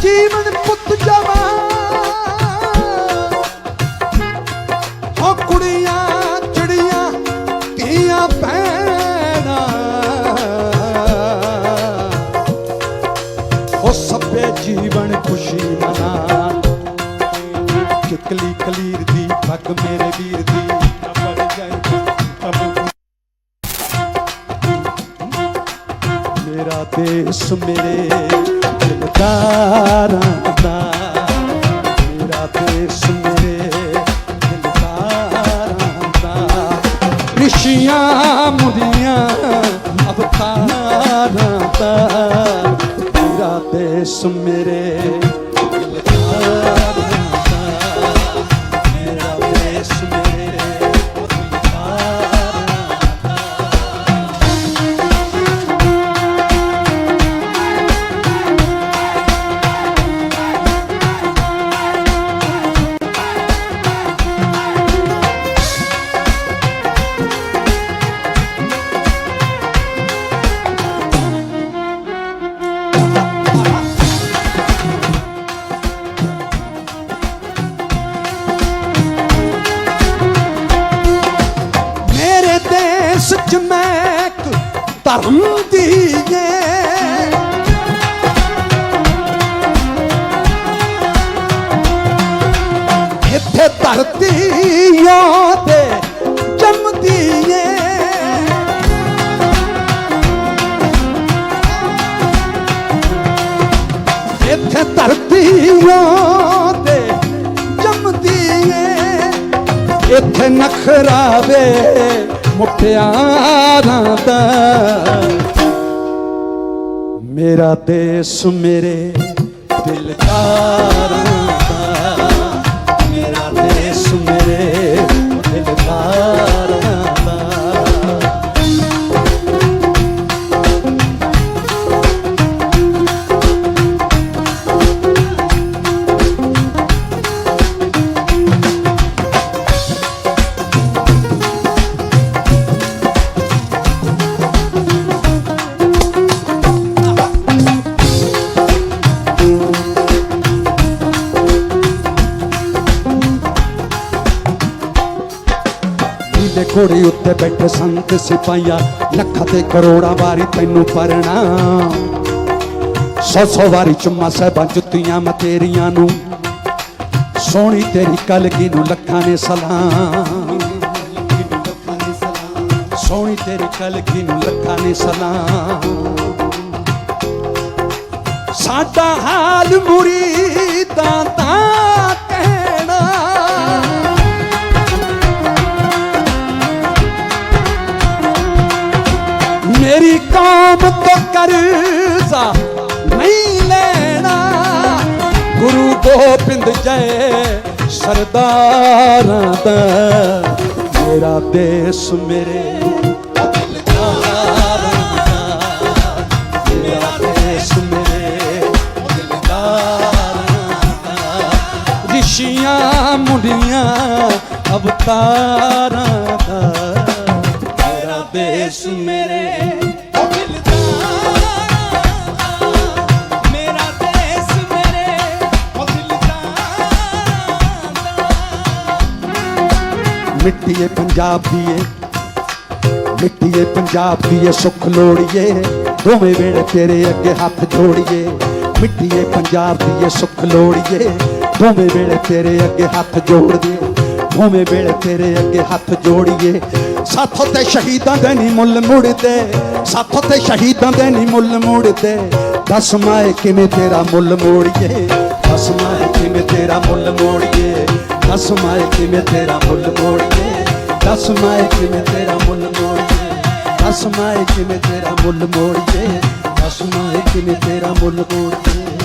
ਜੀਵਨ ਪੁੱਤ ਜਵਾ। ਹੋ ਕੁੜੀਆਂ, ਚਿੜੀਆਂ, ਧੀਆਂ, ਭੈਣਾਂ। ਉਹ ਸਭੇ ਜੀਵਨ ਖੁਸ਼ੀ ਮਨਾ। ਕਿਕਲੀ ਕਲੀਰ ਦੀ ਪੱਗ ਮੇਰੇ ਵੀਰ ਦੀ। ਨਾ ਬਣ ਜਾਏ ਮੇਰਾ ਦੇਸ਼ ਮੇਰੇ ਦਿਲਦਾਰਾਂ ਦਾ। ਮੇਰਾ ਦੇਸ਼ ਮੇਰੇ ਦਿਲਦਾਰਾਂ ਦਾ। ਰਿਸ਼ੀਆਂ ਮੁੰਦੀਆਂ ਅਵਤਾਰਾਂ ਦਾ। ਮੇਰਾ ਦੇਸ਼ ਮੇਰੇ ਧਰਮ ਦੀ ਏ। ਇੱਥੇ ਧਰਤੀਆਂ ਤੇ ਜੰਮਦੀ ਏ। ਇੱਥੇ ਧਰਤੀਆਂ ਤੇ ਜੰਮਦੀ ਏ। ਇੱਥੇ ਨਖਰਾਵੇ ਮੁਟਿਆਰਾਂ ਦਾ ਮੇਰਾ ਦੇਸ਼ ਮੇਰੇ ਦਿਲਦਾਰਾਂ ਦਾ ਮੇਰਾ ਦੇਸ਼ ਮੇਰੇ ਨੀਲੇ ਘੋੜੇ ਉੱਤੇ ਬੈਠੇ ਸੰਤ ਸਿਪਾਹੀਆ, ਲੱਖਾਂ ਤੇ ਕਰੋੜਾਂ ਵਾਰੀ ਤੈਨੂੰ ਪਰਣਾ ਸੌ ਸੌ ਵਾਰੀ ਚੁੰਮਾ ਸਹਿਬਾਂ ਜੁੱਤੀਆਂ ਮਤੇਰੀਆਂ ਨੂੰ, ਸੋਹਣੀ ਤੇਰੀ ਕਲਗੀ ਨੂੰ ਲੱਖਾਂ ਨੇ ਸਲਾਮ। ਸੋਹਣੀ ਤੇਰੀ ਕਲਗੀ ਨੂੰ ਲੱਖਾਂ ਨੇ ਸਲਾਮ। ਸਾਡਾ ਹਾਲ ਮੁਰੀਦਾਂ ਦਾ ਕਰਜ਼ਾ ਨਹੀਂ ਲੈਣਾ। ਗੁਰੂ ਗੋਬਿੰਦ ਜੈ ਸਰਦਾਰਾਂ ਦਾ। ਮੇਰਾ ਦੇਸ਼ ਮੇਰੇ ਦਿਲਦਾਰਾਂ ਮੇਰਾ ਦੇਸ਼ ਮੇਰੇ ਦਿਲਦਾਰਾਂ ਰਿਸ਼ੀਆਂ, ਮੁੰਡੀਆਂ, ਅਵਤਾਰਾਂ ਦਾ। ਮੇਰਾ ਦੇਸ਼ ਮੇਰੇ ਮਿੱਟੀਏ ਪੰਜਾਬ ਦੀਏ। ਏ ਪੰਜਾਬ ਦੀਏ ਏ ਸੁੱਖ ਲੋੜੀਏ। ਦੋਵੇਂ ਵੇਲੇ ਤੇਰੇ ਅੱਗੇ ਹੱਥ ਜੋੜੀਏ। ਮਿੱਟੀ ਪੰਜਾਬ ਦੀਏ ਏ ਸੁੱਖ ਲੋੜੀਏ। ਦੋਵੇਂ ਵੇਲੇ ਤੇਰੇ ਅੱਗੇ ਹੱਥ ਜੋੜਦੇ ਦੋਵੇਂ ਵੇਲੇ ਤੇਰੇ ਅੱਗੇ ਹੱਥ ਜੋੜੀਏ। ਸਾਥੋਂ ਤੇ ਸ਼ਹੀਦਾਂ ਦੇ ਨਹੀਂ ਮੁੱਲ ਮੁੜਦੇ। ਸਾਥੋਂ ਤੇ ਸ਼ਹੀਦਾਂ ਦੇ ਨਹੀਂ ਮੁੱਲ ਮੁੜਦੇ। ਦਸ ਮਾਏ ਕਿਵੇਂ ਤੇਰਾ ਮੁੱਲ ਮੋੜੀਏ। ਦਸ ਮਾਏ ਕਿਵੇਂ ਤੇਰਾ ਮੁੱਲ ਮੋੜੀਏ। ਦਸ ਮਾਏ ਕਿਵੇਂ ਤੇਰਾ ਮੁੱਲ ਮੋੜੀਏ ਦਸ ਮਾਏ ਕਿਵੇਂ ਤੇਰਾ ਮੁੱਲ ਮੋੜੀਏ ਦਸ ਮਾਏ ਕਿਵੇਂ ਤੇਰਾ ਮੁੱਲ ਮੋੜੀਏ ਦਸ ਮਾਏ ਕਿਵੇਂ ਤੇਰਾ ਮੁੱਲ ਮੋੜੀਏ